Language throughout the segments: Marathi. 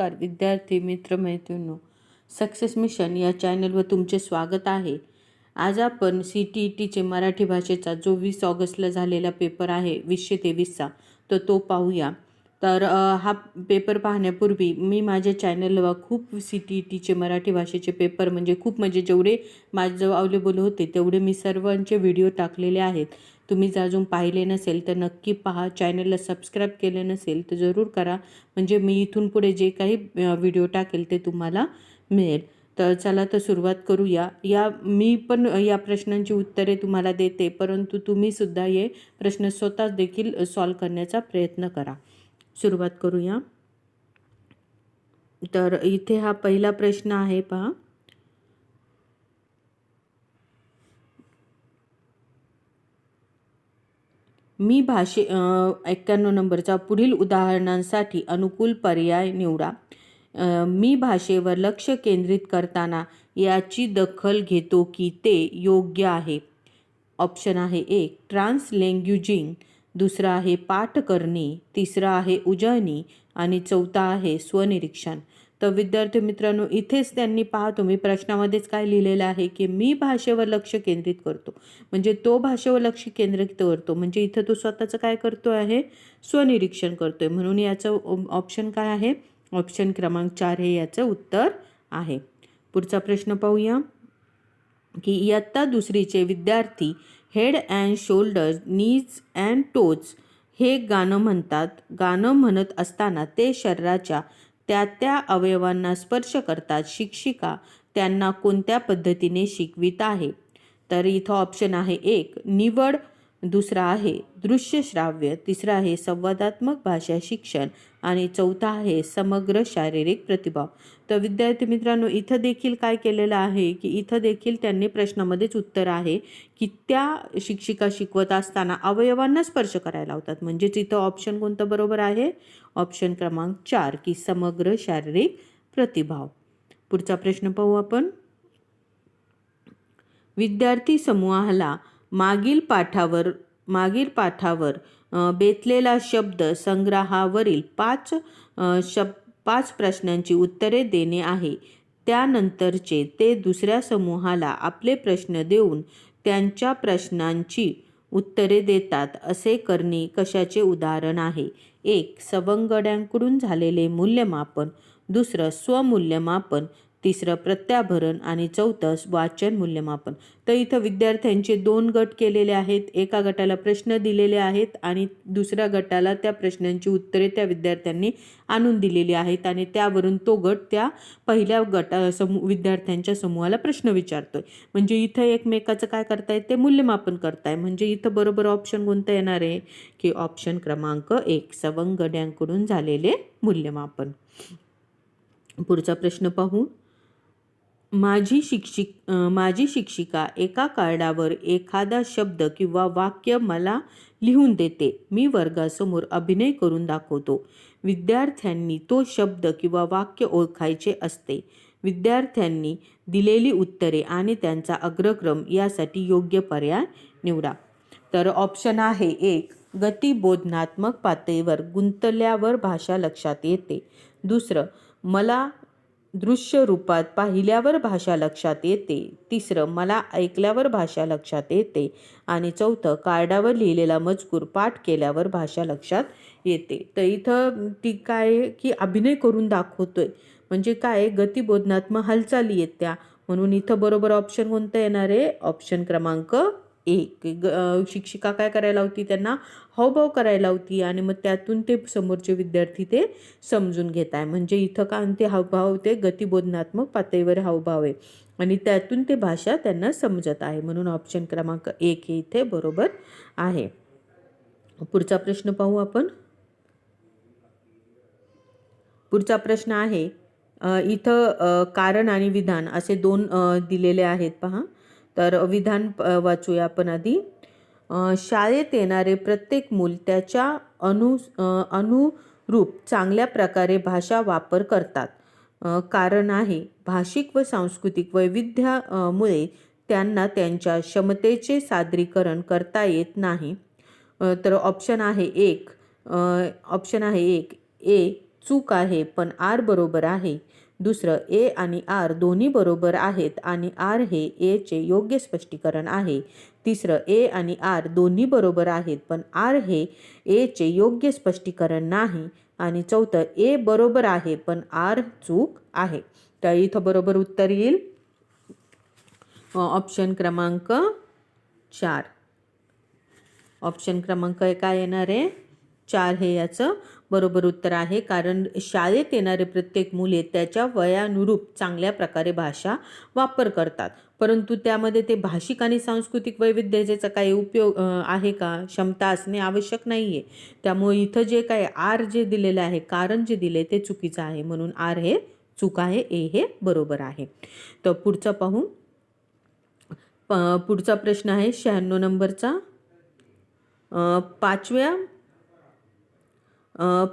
नमस्कार विद्यार्थी मित्र मैत्रिणींनो. सक्सेस मिशन या चॅनलवर तुमचे स्वागत आहे. आज आपण सी टी ई टीचे मराठी भाषेचा जो वीस ऑगस्टला झालेला पेपर आहे वीसशे तेवीसचा तर तो पाहूया. तर हा पेपर पाहण्यापूर्वी मी माझ्या चॅनलवर खूप सी टी ई टीचे मराठी भाषेचे पेपर म्हणजे खूप म्हणजे जेवढे माझं अवेलेबल होते तेवढे मी सर्वांचे व्हिडिओ टाकलेले आहेत. तुम्ही जर अजून पाहिले नसेल तर नक्की पहा. चॅनलला सबस्क्राईब केले नसेल तर जरूर करा. म्हणजे मी इथून पुढे जे काही व्हिडिओ टाकेल ते तुम्हाला मिळेल. तर चला तर सुरुवात करूया. या मी पण या प्रश्नांची उत्तरे तुम्हाला देते परंतु तुम्हीसुद्धा हे प्रश्न स्वतः देखील सॉल्व करण्याचा प्रयत्न करा. सुरुवात करूया. तर इथे हा पहिला प्रश्न आहे पहा. मी भाषे एक्क्याण्णव नंबरचा पुढील उदाहरणांसाठी अनुकूल पर्याय निवडा. मी भाषेवर लक्ष केंद्रित करताना याची दखल घेतो की ते योग्य आहे. ऑप्शन आहे एक ट्रान्सलँग्युजिंग. दुसरा आहे पाठ करणे तिसरा आहे उजळणी. आणि चौथा आहे स्वनिरीक्षण. तर विद्यार्थी मित्रांनो इथेच त्यांनी पहा तुम्ही प्रश्नामध्येच काय लिहिलेलं आहे की मी भाषेवर लक्ष केंद्रित करतो. म्हणजे तो भाषेवर लक्ष केंद्रित करतो. म्हणजे इथं तो स्वतःचं काय करतो आहे? स्वनिरीक्षण करतोय. म्हणून याचं ऑप्शन काय आहे? ऑप्शन क्रमांक चार हे याचं उत्तर आहे. पुढचा प्रश्न पाहूया. की इयत्ता दुसरीचे विद्यार्थी head and shoulders knees and toes हे गाणं म्हणतात. गाणं म्हणत असताना ते शरीराच्या त्या त्या अवयवांना स्पर्श करतात शिक्षिका त्यांना कोणत्या पद्धतीने शिकवित आहे? तर इथं ऑप्शन आहे एक निवड दुसरा आहे दृश्य श्राव्य तिसरा आहे संवादात्मक भाषा शिक्षण आणि चौथा आहे समग्र शारीरिक प्रतिभाव. तर विद्यार्थी मित्रांनो इथं देखील काय केलेलं आहे की इथं देखील त्यांनी प्रश्नामध्येच उत्तर आहे की त्या शिक्षिका शिकवत असताना अवयवांना स्पर्श करायला होतात म्हणजेच इथं ऑप्शन कोणतं बरोबर आहे? ऑप्शन क्रमांक चार की समग्र शारीरिक प्रतिभाव. पुढचा प्रश्न पाहू आपण. विद्यार्थी समूहाला मागील पाठावर मागील पाठावर बेतलेला शब्द संग्रहावरील पाच शब पाच प्रश्नांची उत्तरे देणे आहे. त्यानंतरचे ते दुसऱ्या समूहाला आपले प्रश्न देऊन त्यांच्या प्रश्नांची उत्तरे देतात असे करणे कशाचे उदाहरण आहे? एक सवंगड्यांकडून झालेले मूल्यमापन. दुसरं स्वमूल्यमापन. तिसरं प्रत्याभरण आणि चौथं वाचन मूल्यमापन. तर इथं विद्यार्थ्यांचे दोन गट केलेले आहेत. एका गटाला प्रश्न दिलेले आहेत आणि दुसऱ्या गटाला त्या प्रश्नांची उत्तरे त्या विद्यार्थ्यांनी आणून दिलेली आहेत आणि त्यावरून तो गट त्या पहिल्या गटा समू विद्यार्थ्यांच्या समूहाला प्रश्न विचारतोय. म्हणजे इथं एकमेकाचं काय करताय ते मूल्यमापन करताय. म्हणजे इथं बरोबर ऑप्शन कोणतं येणार आहे? की ऑप्शन क्रमांक एक सवंगड्यांकडून झालेले मूल्यमापन. पुढचा प्रश्न पाहू. माझी शिक्षिक माझी शिक्षिका एका कार्डावर एखादा शब्द किंवा वाक्य मला लिहून देते. मी वर्गासमोर अभिनय करून दाखवतो. विद्यार्थ्यांनी तो शब्द किंवा वाक्य ओळखायचे असते. विद्यार्थ्यांनी दिलेली उत्तरे आणि त्यांचा अग्रक्रम यासाठी योग्य पर्याय निवडा. तर ऑप्शन आहे एक गतिबोधनात्मक पातळीवर गुंतल्यावर भाषा लक्षात येते. दुसरं मला दृश्य रूपात पाहिल्यावर भाषा लक्षात येते. तिसरं मला ऐकल्यावर भाषा लक्षात येते. आणि चौथं कार्डावर लिहिलेला मजकूर पाठ केल्यावर भाषा लक्षात येते. तर इथं ती काय आहे की अभिनय करून दाखवतोय. म्हणजे काय गतिबोधनात्मक हालचाली आहेत त्या. म्हणून इथं बरोबर ऑप्शन कोणतं येणार आहे? ऑप्शन क्रमांक एक ग शिक्षिका काय करायला होती? त्यांना हावभाव करायला होती आणि मग त्यातून ते समोरचे विद्यार्थी ते समजून घेत आहे. म्हणजे इथं का ते हावभाव ते गतिबोधनात्मक पातळीवर हावभाव आहे आणि त्यातून ते भाषा त्यांना समजत आहे म्हणून ऑप्शन क्रमांक एक हे इथे बरोबर आहे. पुढचा प्रश्न पाहू आपण. पुढचा प्रश्न आहे इथं कारण आणि विधान असे दोन दिलेले आहेत पहा. तर विधान वाचूया आपण आधी. शाळेत येणारे प्रत्येक मूल त्याच्या अनु अनुरूप चांगल्या प्रकारे भाषा वापर करतात. कारण आहे भाषिक व सांस्कृतिक वैविध्यामुळे त्यांना त्यांच्या क्षमतेचे सादरीकरण करता येत नाही. तर ऑप्शन आहे एक ऑप्शन आहे एक ए चूक आहे पण आर बरोबर आहे. दुसरं ए आणि आर दोन्ही बरोबर आहेत आणि आर हे एचे योग्य स्पष्टीकरण आहे. तिसरं ए आणि आर दोन्ही बरोबर आहेत पण आर हे एचे योग्य स्पष्टीकरण नाही. आणि चौथं ए बरोबर आहे पण आर चूक आहे. तर इथं बरोबर उत्तर येईल. ऑप्शन क्रमांक चार. ऑप्शन क्रमांक काय येणार आहे. चार हे याचं बरोबर उत्तर आहे. कारण शाळेत येणारे प्रत्येक मुले त्याच्या वयानुरूप चांगल्या प्रकारे भाषा वापर करतात. परंतु त्यामध्ये ते भाषिक आणि सांस्कृतिक वैविध्याचा काही उपयोग आहे का? क्षमता असणे आवश्यक नाही आहे त्यामुळे इथं जे काय आर जे दिलेलं आहे कारण जे दिले ते चुकीचं आहे. म्हणून आर हे चूक आहे ए हे बरोबर आहे. तर पुढचं पाहू. प- पुढचा प्रश्न आहे शहाण्णव नंबरचा. पाचव्या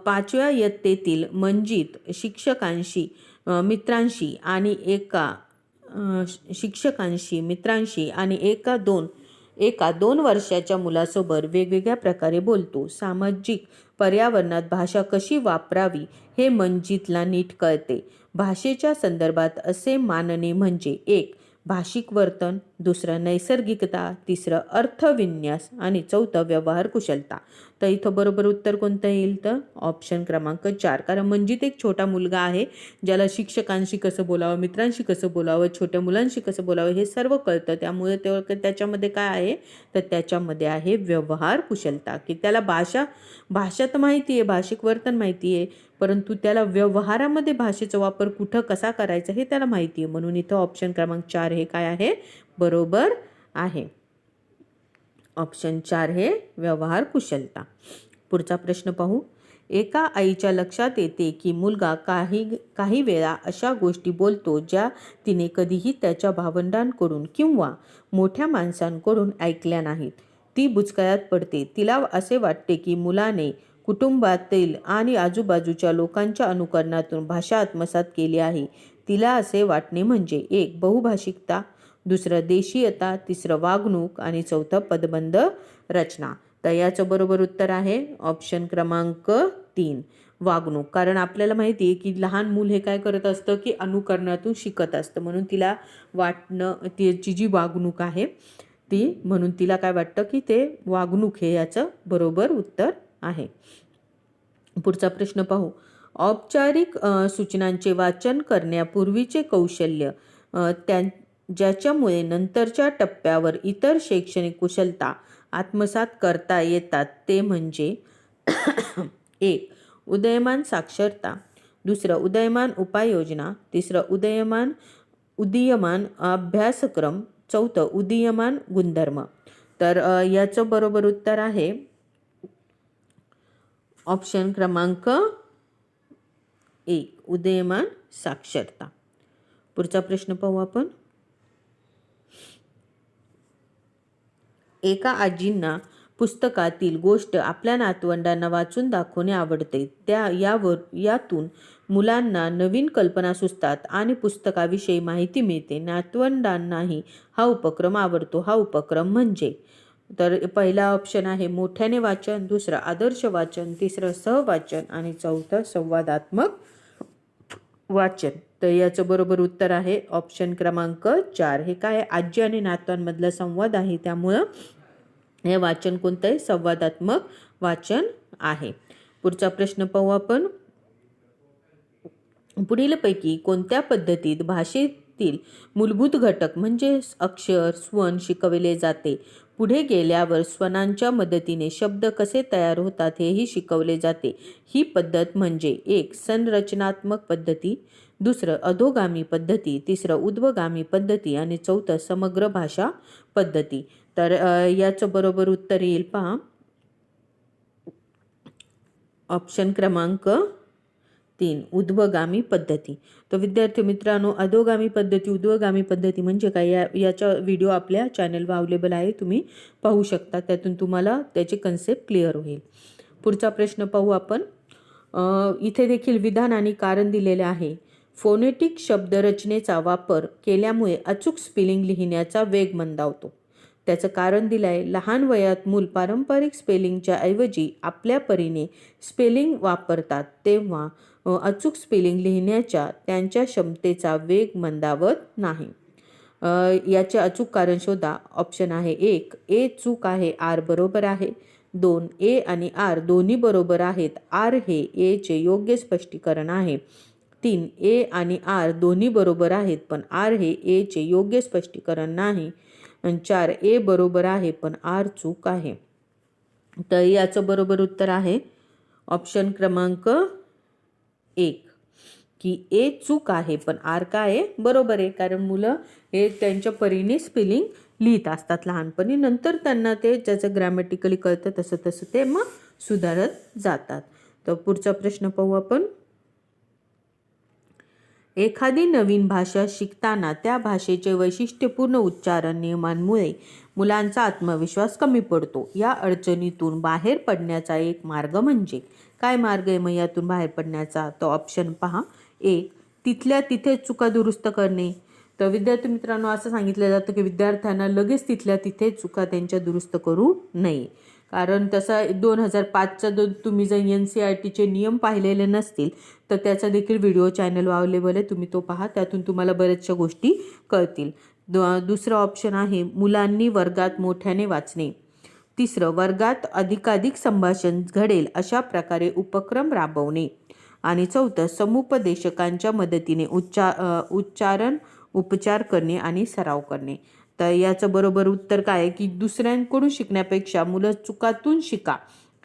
पाचव्या इयत्तेतील मंजित शिक्षकांशी मित्रांशी आणि एका शिक्षकांशी मित्रांशी आणि एका दोन एका दोन वर्षाच्या मुलासोबत वेगवेगळ्या प्रकारे बोलतो. सामाजिक पर्यावरणात भाषा कशी वापरावी हे मंजितला नीट कळते. भाषेच्या संदर्भात असे मानणे म्हणजे एक भाषिक वर्तन दुसरं नैसर्गिकता तिसरं अर्थविन्यास आणि चौथं व्यवहार कुशलता. तर इथं बरोबर उत्तर कोणतं येईल तर? ऑप्शन क्रमांक चार. कारण मंजित एक छोटा मुलगा आहे ज्याला शिक्षकांशी कसं बोलावं मित्रांशी कसं बोलावं छोट्या मुलांशी कसं बोलावं हे सर्व कळतं. त्यामुळे ते त्याच्यामध्ये काय आहे? तर त्याच्यामध्ये आहे व्यवहार कुशलता. की त्याला भाषा भाषा तर माहिती आहे भाषिक वर्तन माहिती आहे. परंतु त्याला व्यवहारामध्ये भाषेचा वापर कुठं कसा करायचा हे त्याला माहिती आहे. म्हणून इथं ऑप्शन क्रमांक चार हे काय आहे? बरोबर आहे. ऑप्शन चार हे व्यवहार कुशलता. पुढचा प्रश्न पाहू. एका आईच्या लक्षात येते की मुलगा काही काही वेळा अशा गोष्टी बोलतो ज्या तिने कधीही त्याच्या भावंडांकडून किंवा मोठ्या माणसांकडून ऐकल्या नाहीत. ती बुचकळ्यात पडते. तिला असे वाटते की मुलाने कुटुंबातील आणि आजूबाजूच्या लोकांच्या अनुकरणातून भाषा आत्मसात केली आहे. तिला असे वाटणे म्हणजे एक बहुभाषिकता दुसरं देशीयता तिसरं वागणूक आणि चौथं पदबंध रचना. तर याचं बरोबर उत्तर आहे ऑप्शन क्रमांक तीन वागणूक. कारण आपल्याला माहिती आहे की लहान मूल हे काय करत असतं की अनुकरणातून शिकत असतं. म्हणून तिला वाटणं तिची जी वागणूक आहे ती म्हणून तिला काय वाटतं की ते वागणूक हे याचं बरोबर उत्तर आहे. पुढचा प्रश्न पाहू. औपचारिक सूचनांचे वाचन करण्यापूर्वीचे कौशल्य त्या ज्याच्यामुळे नंतरच्या टप्प्यावर इतर शैक्षणिक कुशलता आत्मसात करता येतात ते म्हणजे एक उदयमान साक्षरता दुसरं उदयमान उपाययोजना तिसरं उदयमान उदीयमान अभ्यासक्रम चौथं उदीयमान गुणधर्म. तर याचं बरोबर उत्तर आहे ऑप्शन क्रमांक एक उदयमान साक्षरता. पुढचा प्रश्न पाहू आपण. एका आजींना पुस्तकातील गोष्ट आपल्या नातवंडांना वाचून दाखवणे आवडते. त्या यावर यातून मुलांना नवीन कल्पना सुचतात आणि पुस्तकाविषयी माहिती मिळते. नातवंडांनाही हा उपक्रम आवडतो. हा उपक्रम म्हणजे तर पहिला ऑप्शन आहे मोठ्याने वाचन दुसरं आदर्श वाचन तिसरं सहवाचन आणि चौथं संवादात्मक वाचन. तर याचं बरोबर उत्तर आहे ऑप्शन क्रमांक चार. हे काय आजी आणि नातवांमधला संवाद आहे. त्यामुळं हे वाचन कोणतं आहे संवादात्मक वाचन आहे. पुढचा प्रश्न पाहू आपण. पुढीलपैकी कोणत्या पद्धतीत भाषेतील मूलभूत घटक म्हणजे अक्षर स्वन शिकवले जाते? पुढे गेल्यावर स्वनांच्या मदतीने शब्द कसे तयार होतात हेही शिकवले जाते. ही पद्धत म्हणजे एक संरचनात्मक पद्धती दुसरं अधोगामी पद्धती तिसरं उद्वगामी पद्धती आणि चौथं समग्र भाषा पद्धती. तर याचं बरोबर उत्तर येईल पहा. ऑप्शन क्रमांक तीन उद्वगामी पद्धती. तर विद्यार्थी मित्रांनो अधोगामी पद्धती उद्वगामी पद्धती म्हणजे काय? या याच्या व्हिडिओ आपल्या चॅनलवर अवेलेबल आहे तुम्ही पाहू शकता. त्यातून तुम्हाला त्याचे कन्सेप्ट क्लिअर होईल. पुढचा प्रश्न पाहू आपण. इथे देखील विधान आणि कारण दिलेले आहे. फोनेटिक शब्दरचनेचा वापर केल्यामुळे अचूक स्पेलिंग लिहिण्याचा वेग मंदावतो. त्याचं कारण दिलं आहे लहान वयात मूल पारंपरिक स्पेलिंगच्या ऐवजी आपल्या परीने स्पेलिंग वापरतात तेव्हा अचूक स्पेलिंग लिहिण्याच्या त्यांच्या क्षमतेचा वेग मंदावत नाही. याचे अचूक कारण शोधा. ऑप्शन आहे एक ए चूक आहे आर बरोबर आहे. दोन ए आणि आर दोन्ही बरोबर आहेत. आर हे एचे योग्य स्पष्टीकरण आहे. तीन ए आणि आर दोन्ही बरोबर आहेत पण आर हे एचे योग्य स्पष्टीकरण नाही. चार ए बरोबर आहे पण आर चूक आहे. तर याचं बरोबर उत्तर आहे ऑप्शन क्रमांक एक. की ए चूक आहे पण आर काय आहे? बरोबर आहे कारण मुलं हे त्यांच्या परीने स्पेलिंग लिहित असतात. लहानपणी नंतर त्यांना ते ज्याचं ग्रॅमॅटिकली कळतं तसं तसं ते मग सुधारत जातात. तर पुढचा प्रश्न पाहू आपण. एखादी नवीन भाषा शिकताना त्या भाषेचे वैशिष्ट्यपूर्ण उच्चारण नियमांमुळे मुलांचा आत्मविश्वास कमी पडतो. या अडचणीतून बाहेर पडण्याचा एक मार्ग म्हणजे काय मार्ग आहे मग यातून बाहेर पडण्याचा? तो ऑप्शन पहा. एक तिथल्या तिथे चुका दुरुस्त करणे. तर विद्यार्थी मित्रांनो असं सांगितलं जातं की विद्यार्थ्यांना लगेच तिथल्या तिथे चुका त्यांच्या दुरुस्त करू नये. कारण तसा दोन हजार पाचचा जो तुम्ही जर एन सी आर टीचे नियम पाहिलेले नसतील तर त्याचा देखील व्हिडिओ चॅनल अवेलेबल आहे. तुम्ही तो पहा. त्यातून तुम्हाला बऱ्याचशा गोष्टी कळतील. दु दुसरं ऑप्शन आहे मुलांनी वर्गात मोठ्याने वाचणे. तिसरं वर्गात अधिकाधिक संभाषण घडेल अशा प्रकारे उपक्रम राबवणे. आणि चौथं समुपदेशकांच्या मदतीने उच्चा उच्चारण उपचार करणे आणि सराव करणे. तर याचं बरोबर उत्तर काय आहे? की दुसऱ्यांकडून शिकण्यापेक्षा मुलं चुकातून शिका.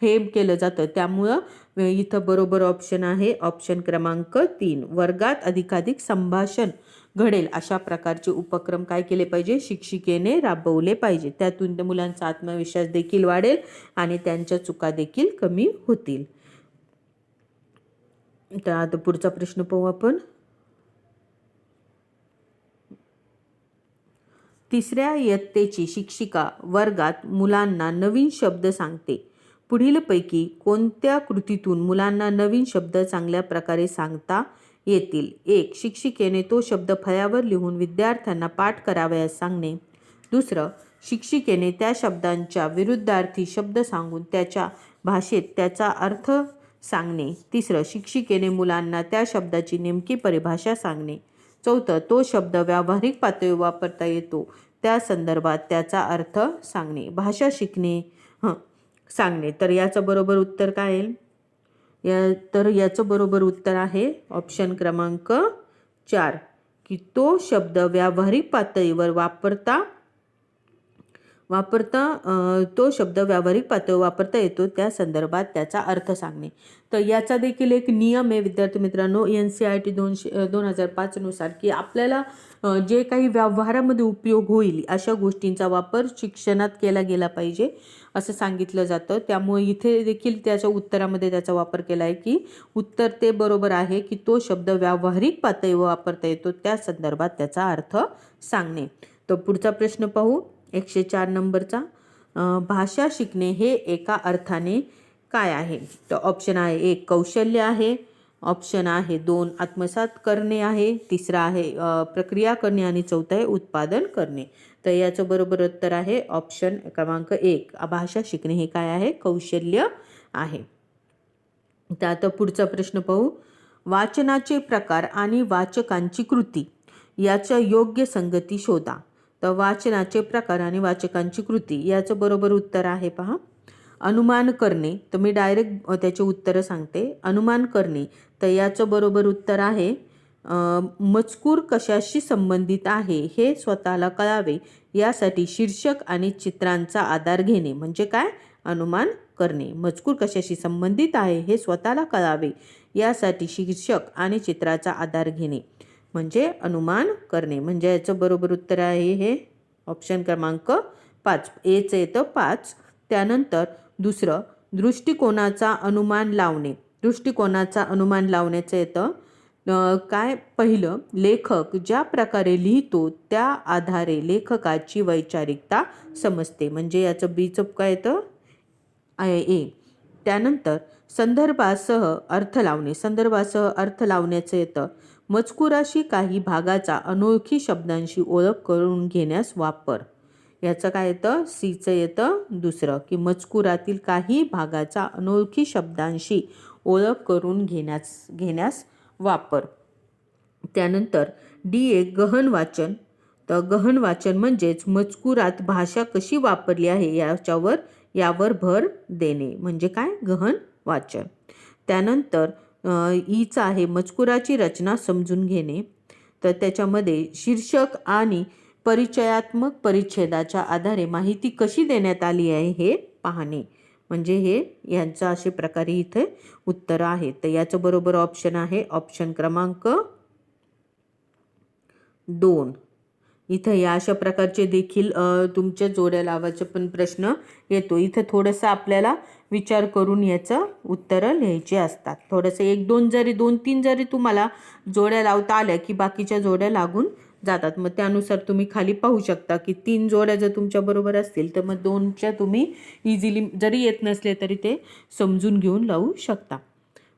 हे केलं जातं. त्यामुळं इथं बरोबर ऑप्शन आहे. ऑप्शन क्रमांक तीन. वर्गात अधिकाधिक संभाषण घडेल. अशा प्रकारचे उपक्रम काय केले पाहिजे? शिक्षिकेने राबवले पाहिजे. त्यातून त्या मुलांचा आत्मविश्वास देखील वाढेल आणि त्यांच्या चुका देखील कमी होतील. तर आता पुढचा प्रश्न पाहू आपण. तिसऱ्या इयत्तेची शिक्षिका वर्गात मुलांना नवीन शब्द सांगते. पुढीलपैकी कोणत्या कृतीतून मुलांना नवीन शब्द चांगल्या प्रकारे सांगता येतील? एक शिक्षिकेने तो शब्द फळ्यावर लिहून विद्यार्थ्यांना पाठ करावयास सांगणे. दुसरं शिक्षिकेने त्या शब्दांच्या विरुद्धार्थी शब्द सांगून त्याच्या भाषेत त्याचा अर्थ सांगणे. तिसरं शिक्षिकेने मुलांना त्या शब्दाची नेमकी परिभाषा सांगणे. चौथं तो शब्द व्यावहारिक पातळीवर वापरता येतो. त्या संदर्भात त्याचा अर्थ सांगणे. भाषा शिकणे हं सांगणे. तर याचं बरोबर उत्तर काय येईल? या तर याचं बरोबर उत्तर आहे ऑप्शन क्रमांक चार की तो शब्द व्यावहारिक पातळीवर वापरता वापरता तो शब्द व्यावहारिक पातळीवर वापरता येतो त्या संदर्भात त्याचा अर्थ सांगणे. तर याचा देखील एक नियम आहे विद्यार्थी मित्रांनो एन सी आय टी दोनशे दोन हजार पाचनुसार की आपल्याला जे काही व्यवहारामध्ये उपयोग होईल अशा गोष्टींचा वापर शिक्षणात केला गेला पाहिजे असं सांगितलं जातं. त्यामुळे इथे देखील त्याच्या उत्तरामध्ये त्याचा वापर केला आहे की उत्तर ते बरोबर आहे की तो शब्द व्यावहारिक पातळीवर वापरता येतो त्या संदर्भात त्याचा अर्थ सांगणे. तर पुढचा प्रश्न पाहू. एकशे चार नंबरचा भाषा शिकणे हे एका अर्थाने काय आहे? तर ऑप्शन आहे एक कौशल्य आहे. ऑप्शन आहे दोन आत्मसात करणे आहे. तिसरा आहे प्रक्रिया करणे आणि चौथा आहे उत्पादन करणे. तर याचं बरोबर उत्तर आहे ऑप्शन क्रमांक एक भाषा शिकणे हे काय आहे? कौशल्य आहे. तर आता पुढचा प्रश्न पाहू. वाचनाचे प्रकार आणि वाचकांची कृती याच्या योग्य संगती शोधा. तर वाचनाचे प्रकार आणि वाचकांची कृती याचं बरोबर उत्तर आहे पहा. अनुमान करणे तर मी डायरेक्ट त्याचे उत्तरं सांगते. अनुमान करणे तर याचं बरोबर उत्तर आहे मजकूर कशाशी संबंधित आहे हे स्वतःला कळावे यासाठी शीर्षक आणि चित्रांचा आधार घेणे म्हणजे काय? अनुमान करणे मजकूर कशाशी संबंधित आहे हे स्वतःला कळावे यासाठी शीर्षक आणि चित्राचा आधार घेणे. म्हणजे अनुमान करणे. म्हणजे याचं बरोबर उत्तर आहे हे. ऑप्शन क्रमांक पाच. एचं येतं पाच. त्यानंतर दुसरं दृष्टिकोनाचा अनुमान लावणे. दृष्टिकोनाचा अनुमान लावण्याचं येतं. काय? पहिलं लेखक ज्या प्रकारे लिहितो त्या आधारे लेखकाची वैचारिकता समजते. म्हणजे याचं बीचं काय येतं? आहे ए त्यानंतर संदर्भासह अर्थ लावणे. संदर्भासह अर्थ लावण्याचं येतं. मजकुराशी काही भागाचा अनोळखी शब्दांशी ओळख करून घेण्यास वापर. याचं काय येतं? सीचं येतं दुसरं की मजकुरातील काही भागाचा अनोळखी शब्दांशी ओळख करून घेण्यास घेण्यास वापर. त्यानंतर डी एक गहन वाचन. तर गहन वाचन म्हणजेच मजकुरात भाषा कशी वापरली आहे याच्यावर यावर भर देणे. म्हणजे काय? गहन वाचन. त्यानंतर अ, आहे मजकुराची रचना समजून घेणे. तर त्याच्यामध्ये शीर्षक आणि परिचयात्मक परिच्छेदाच्या आधारे माहिती कशी देण्यात आली आहे हे पाहणे. म्हणजे हे यांचं असे प्रकारे इथे उत्तर आहे. तर याचं बरोबर ऑप्शन आहे. ऑप्शन क्रमांक दोन. इथं या अशा प्रकारचे देखील तुमच्या जोड्या लावायचा पण प्रश्न येतो. इथं थोडंसं आपल्याला विचार करून याचं उत्तरं लिहायची असतात. थोडंसं एक दोन जरी दोन तीन जरी तुम्हाला जोड्या लावता आल्या की बाकीच्या जोड्या लागून जातात. मग त्यानुसार तुम्ही खाली पाहू शकता की तीन जोड्या जर तुमच्याबरोबर असतील तर मग दोनच्या तुम्ही इझिली जरी येत नसले तरी ते समजून घेऊन लावू शकता.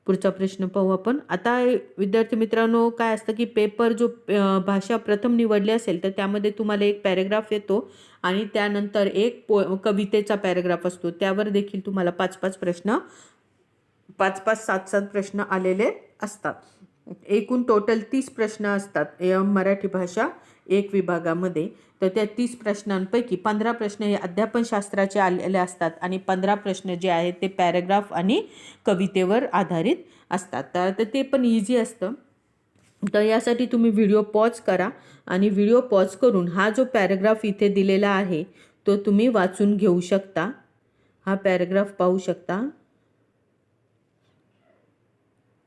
पुढचा प्रश्न पाहू आपण. आता विद्यार्थी मित्रांनो काय असतं की पेपर जो भाषा प्रथम निवडली असेल तर त्यामध्ये तुम्हाला एक पॅरेग्राफ येतो आणि त्यानंतर एक पो कवितेचा पॅरेग्राफ असतो. त्यावर देखील तुम्हाला पाच पाच प्रश्न पाच पाच सात सात प्रश्न आलेले असतात. एकूण टोटल तीस प्रश्न असतात. या मराठी भाषा एक विभागामध्ये. तर त्या तीस प्रश्नांपैकी पंधरा प्रश्न हे अध्यापनशास्त्राचे आलेले असतात आणि पंधरा प्रश्न जे आहेत ते पॅरेग्राफ आणि कवितेवर आधारित असतात. तर तर ते पण इझी असतं. तर यासाठी तुम्ही व्हिडिओ पॉज करा आणि व्हिडिओ पॉज करून हा जो पॅरेग्राफ इथे दिलेला आहे तो तुम्ही वाचून घेऊ शकता. हा पॅरेग्राफ पाहू शकता.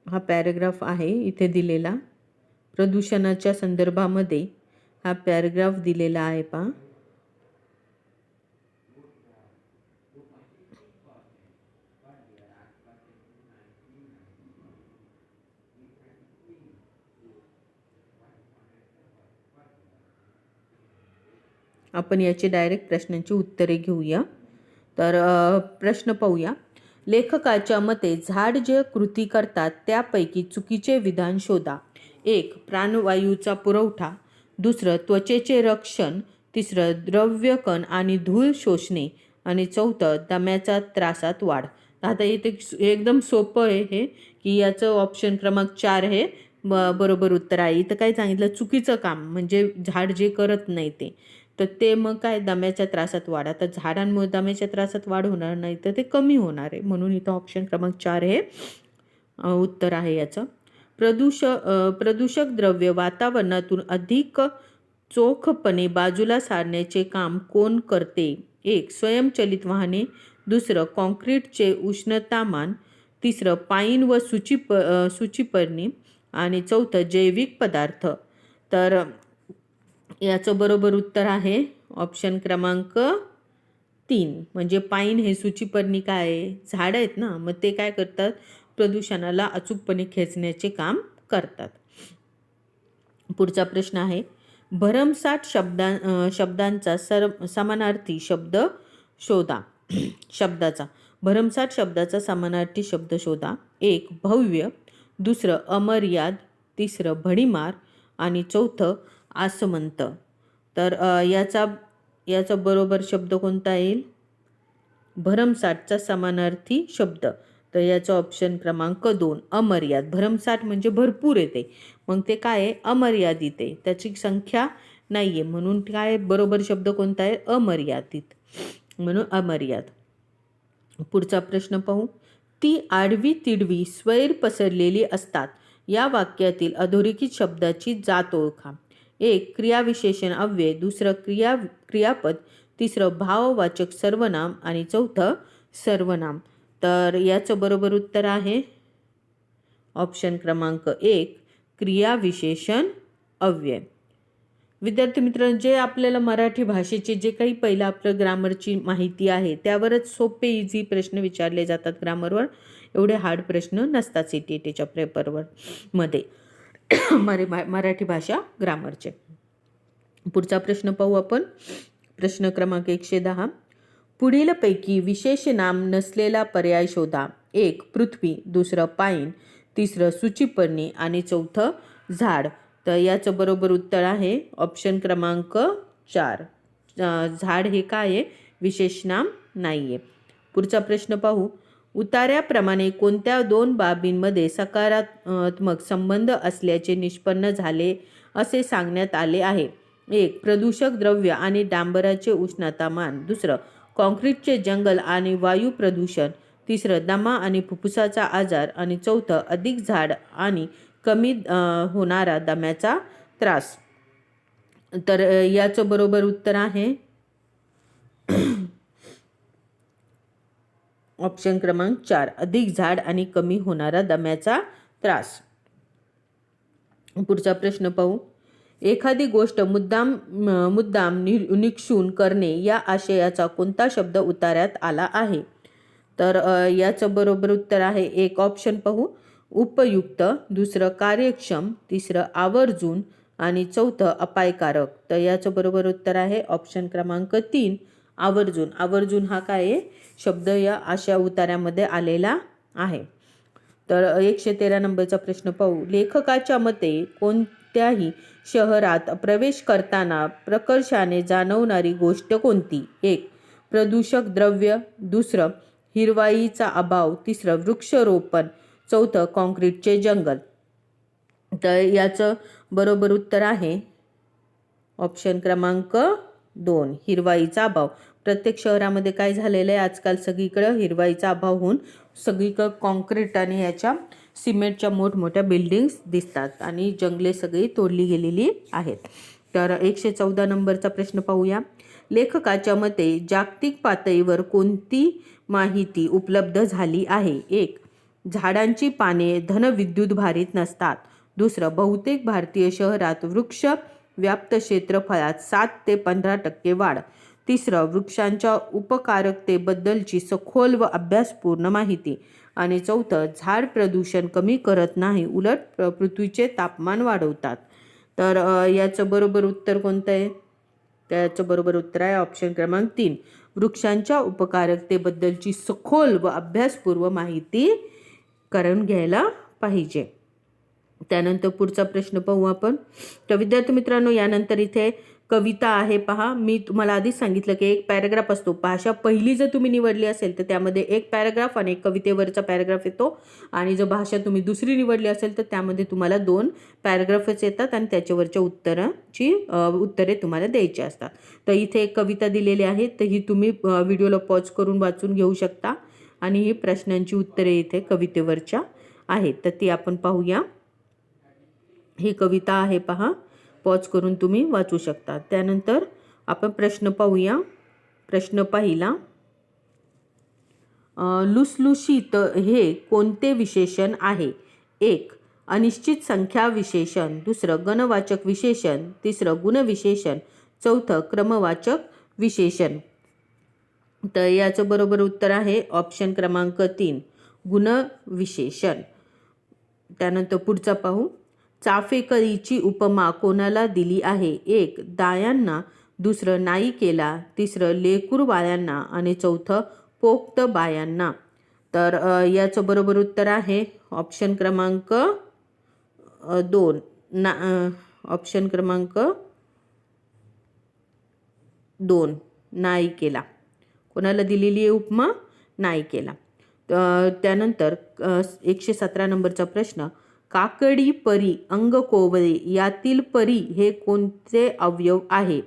हा पॅरेग्राफ आहे इथे दिलेला. प्रदूषणाच्या संदर्भामध्ये हा पॅरेग्राफ दिलेला आहे पा आपण याची डायरेक्ट प्रश्नांची उत्तरे घेऊया. तर प्रश्न पाहूया. लेखकाच्या मते झाड जे कृती करतात त्यापैकी चुकीचे विधान शोधा. एक प्राणवायूचा पुरवठा. दुसरं त्वचेचे रक्षण. तिसरं द्रव्यकण आणि धूळ शोषणे. आणि चौथं दम्याचा त्रासात वाढ. आता इथे एकदम सोपं आहे हे की याचं ऑप्शन क्रमांक चार हे ब बरोबर उत्तर आहे. इथं काय सांगितलं? चुकीचं काम. म्हणजे झाड जे करत नाही ते. तर ते मग काय दम्याच्या त्रासात वाढा. तर झाडांमुळे दम्याच्या त्रासात वाढ होणार नाही तर ते कमी होणार आहे. म्हणून इथं ऑप्शन क्रमांक चार हे उत्तर आहे याचं. प्रदूष प्रदूषक द्रव्य वातावरणातून अधिक चोखपणे बाजूला सारण्याचे काम कोण करते? एक स्वयंचलित वाहने. दुसरं कॉन्क्रीटचे उष्णतामान. तिसरं पाईन व सुचिप अ, सुचिपर्णी. आणि चौथं जैविक पदार्थ. तर याचं बरोबर उत्तर आहे ऑप्शन क्रमांक तीन. म्हणजे पाईन हे सूचीपर्णी काय आहे? झाडं आहेत ना. मग ते काय करतात? प्रदूषणाला अचूकपणे खेचण्याचे काम करतात. पुढचा प्रश्न आहे. भरमसाठ शब्दां शब्दांचा सर समानार्थी शब्द शोधा. शब्दाचा. भरमसाठ शब्दाचा समानार्थी शब्द शोधा. एक भव्य. दुसरं अमर्याद. तिसरं भडीमार आणि चौथं आसमंत तर याचा याचा बरोबर शब्द कोणता येईल? भरमसाठचा समानार्थी शब्द. तर याचा ऑप्शन क्रमांक दोन अमर्याद. भरमसाठ म्हणजे भरपूर येते. मग ते काय आहे? अमर्यादित आहे. त्याची संख्या नाही आहे म्हणून काय बरोबर शब्द कोणता आहे? अमर्यादित. म्हणून अमर्याद. पुढचा प्रश्न पाहू. ती आडवी तिडवी स्वैर पसरलेली असतात. या वाक्यातील अधोरेखित शब्दाची जात ओळखा. एक क्रियाविशेषण अव्यय दुसरं क्रिया क्रियापद तिसरं भाववाचक सर्वनाम आणि चौथं सर्वनाम. तर याचं बरोबर उत्तर आहे. ऑप्शन क्रमांक एक क्रियाविशेषण अव्यय. विद्यार्थी मित्रांनो जे आपल्याला मराठी भाषेचे जे काही पहिलं आपलं ग्रामरची माहिती आहे त्यावरच सोपे इझी प्रश्न विचारले जातात ग्रामरवर एवढे हार्ड प्रश्न नसतात सी टी टीच्या पेपरवर मध्ये. मरे मराठी भाषा ग्रामरचे. पुढचा प्रश्न पाहू आपण. प्रश्न क्रमांक एकशे दहा. पुढीलपैकी विशेष नाम नसलेला पर्याय शोधा. एक पृथ्वी. दुसरं पाईन. तिसरं सुचिपर्णी. आणि चौथं झाड. तर याचं बरोबर उत्तर आहे ऑप्शन क्रमांक चार. झाड हे काय आहे? विशेष नाम नाही आहे पुढचा प्रश्न पाहू. उतार्याप्रमाणे कोणत्या दोन बाबींमध्ये सकारात्मक संबंध असल्याचे निष्पन्न झाले असे सांगण्यात आले आहे. एक प्रदूषक द्रव्य आणि डांबराचे उष्णतामान. दुसरं कॉन्क्रीटचे जंगल आणि वायू प्रदूषण. तिसरं दमा आणि फुफ्फुसाचा आजार. आणि चौथं अधिक झाड आणि कमी होणारा दम्याचा त्रास. तर याचं बरोबर उत्तर आहे. ऑप्शन क्रमांक चार अधिक झाड आणि कमी होणारा दम्याचा त्रास. पुढचा प्रश्न पाहू. एखादी गोष्ट मुद्दाम मुद्दाम नि निक्षून करणे या आशयाचा कोणता शब्द उतार्यात आला आहे? तर याचं बरोबर उत्तर आहे एक ऑप्शन पाहू. उपयुक्त दुसरं कार्यक्षम तिसरं आवर्जून आणि चौथं अपायकारक. तर याचं बरोबर उत्तर आहे ऑप्शन क्रमांक तीन आवर्जून. आवर्जून हा काय आहे? शब्द या आशा उतार्यामध्ये आलेला आहे. तर एकशे तेरा नंबरचा प्रश्न पाहू. लेखकाच्या मते कोणत्याही शहरात प्रवेश करताना प्रकर्षाने जाणवणारी गोष्ट कोणती? एक प्रदूषक द्रव्य. दुसरं हिरवाईचा अभाव. तिसरं वृक्षरोपण. चौथं कॉन्क्रीटचे जंगल. तर याचं बरोबर उत्तर आहे. ऑप्शन क्रमांक दोन. हिरवाईचा अभाव. प्रत्येक शहरामध्ये काय झालेलं आहे? आजकाल सगळीकडं हिरवाईचा अभाव होऊन सगळीकडं कॉन्क्रीट आणि याच्या सिमेंटच्या मोठमोठ्या बिल्डिंग्स दिसतात आणि जंगले सगळी तोडली गेलेली आहेत. तर एकशे चौदा नंबरचा प्रश्न पाहूया. लेखकाच्या मते जागतिक पातळीवर कोणती माहिती उपलब्ध झाली आहे? एक झाडांची पाने धनविद्युत भारित नसतात. दुसरं बहुतेक भारतीय शहरात वृक्ष व्याप्त क्षेत्रफळात सात ते पंधरा टक्के वाढ. तिसरं वृक्षांच्या उपकारकतेबद्दलची सखोल व अभ्यासपूर्ण माहिती. आणि चौथं झाड प्रदूषण कमी करत नाही उलट पृथ्वीचे तापमान वाढवतात. तर याचं बरोबर उत्तर कोणतं आहे? त्याचं बरोबर उत्तर आहे ऑप्शन क्रमांक तीन. वृक्षांच्या उपकारकतेबद्दलची सखोल व अभ्यासपूर्व माहिती करून घ्यायला पाहिजे. त्यानंतर पुढचा प्रश्न पाहू आपण. तर विद्यार्थी मित्रांनो यानंतर इथे कविता आहे पहा. मी तुम्हाला आधीच सांगितलं की एक पॅराग्राफ असतो. भाषा पहिली जर तुम्ही निवडली असेल तर त्यामध्ये एक पॅराग्राफ आणि एक कवितेवरचा पॅराग्राफ येतो. आणि जर भाषा तुम्ही दुसरी निवडली असेल तर त्यामध्ये तुम्हाला दोन पॅराग्राफच येतात आणि त्याच्यावरच्या उत्तराची उत्तरे तुम्हाला द्यायची असतात. तर इथे एक कविता दिलेली आहे तर ही तुम्ही व्हिडिओला पॉज करून वाचून घेऊ शकता. आणि ही प्रश्नांची उत्तरे इथे कवितेवरच्या आहेत. तर ती आपण पाहूया. ही कविता आहे पहा. पॉज करून तुम्ही वाचू शकता. त्यानंतर आपण प्रश्न पाहूया. प्रश्न पाहिला. लुसलुशीत हे कोणते विशेषण आहे? एक अनिश्चित संख्या विशेषण. दुसरं गणवाचक विशेषण. तिसरं गुणविशेषण. चौथं क्रमवाचक विशेषण. तर याचं बरोबर उत्तर आहे ऑप्शन क्रमांक तीन गुणविशेषण. त्यानंतर पुढचा पाहू. चाफेकरीची उपमा कोणाला दिली आहे? एक दायांना. दुसरं नायिकेला तिसरं लेकूर बायांना आणि चौथं पोक्त बायांना तर याचं बरोबर उत्तर आहे. ऑप्शन क्रमांक दोन. ना ऑप्शन क्रमांक दोन. नायिकेला कोणाला दिलेली आहे उपमा? नायिकेला त्यानंतर एकशे सतरा नंबरचा प्रश्न. काकडी परी अंग कोवळे यातील परी हे कोणते अवयव आहे?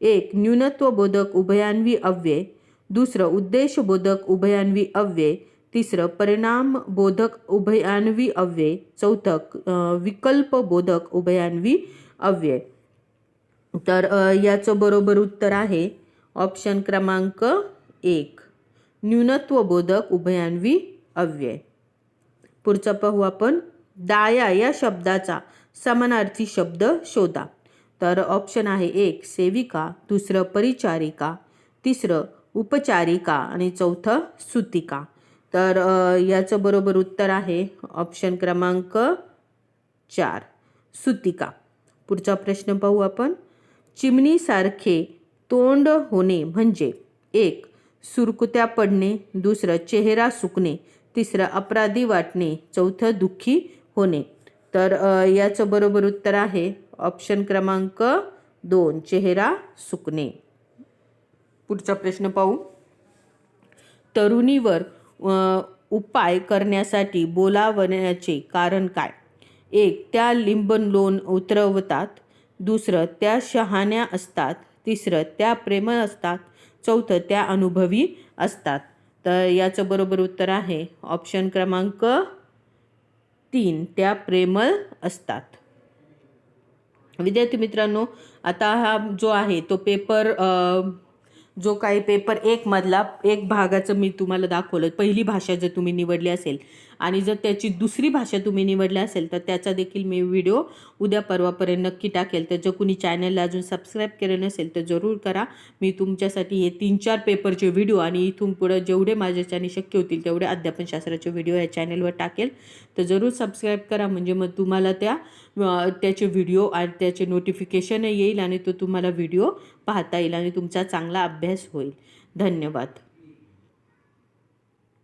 एक न्यूनत्वबोधक उभयान्वी अव्यय. दुसरं उद्देशबोधक उभयान्वी अव्यय. तिसरं परिणामबोधक उभयान्वी अव्यय. चौथं विकल्पबोधक उभयान्वी अव्यय. तर याचं बरोबर उत्तर आहे ऑप्शन क्रमांक एक न्यूनत्वबोधक उभयान्वी अव्यय. पुढचा पाहू आपण. दाया या शब्दाचा समानार्थी शब्द शोधा. तर ऑप्शन आहे एक सेविका दुसरं परिचारिका तिसरं उपचारिका आणि चौथं सुतिका. तर याचं बरोबर उत्तर आहे ऑप्शन क्रमांक चार सुतिका. पुढचा प्रश्न पाहू आपण. चिमणीसारखे तोंड होणे म्हणजे एक सुरकुत्या पडणे दुसरं चेहरा सुकणे तिसरं अपराधी वाटणे चौथं दुःखी होणे तर याचं बरोबर उत्तर आहे ऑप्शन क्रमांक दोन चेहरा सुकणे. पुढचा प्रश्न पाहू. तरुणीवर उपाय करण्यासाठी बोलावण्याचे कारण काय? एक त्या लिंबन लोण उतरवतात. दुसरं त्या शहाण्या असतात. तिसरं त्या प्रेमळ असतात. चौथं त्या अनुभवी असतात. तर याचं बरोबर उत्तर आहे ऑप्शन क्रमांक तीन त्या प्रेमळ असतात. विद्यार्थी मित्रांनो आता हा जो आहे तो पेपर जो काही पेपर एकमधला एक भागाचं मी तुम्हाला दाखवलं. पहिली भाषा जर तुम्ही निवडली असेल आणि जर त्याची दुसरी भाषा तुम्ही निवडली असेल तर त्याचा देखील मी व्हिडिओ उद्या परवापर्यंत नक्की टाकेल. तर जर कुणी चॅनलला अजून सबस्क्राईब केलं नसेल तर जरूर करा. मी तुमच्यासाठी हे तीन चार पेपरचे व्हिडिओ आणि इथून पुढं जेवढे माझ्याच्याने शक्य होतील तेवढे अध्यापनशास्त्राचे व्हिडिओ या चॅनलवर टाकेल. तर जरूर सबस्क्राईब करा. म्हणजे मग तुम्हाला त्या त्याचे व्हिडिओ आणि त्याचे नोटिफिकेशन येईल आणि तो तुम्हाला व्हिडिओ पाहता येईल आणि तुमचा चांगला अभ्यास होईल. धन्यवाद.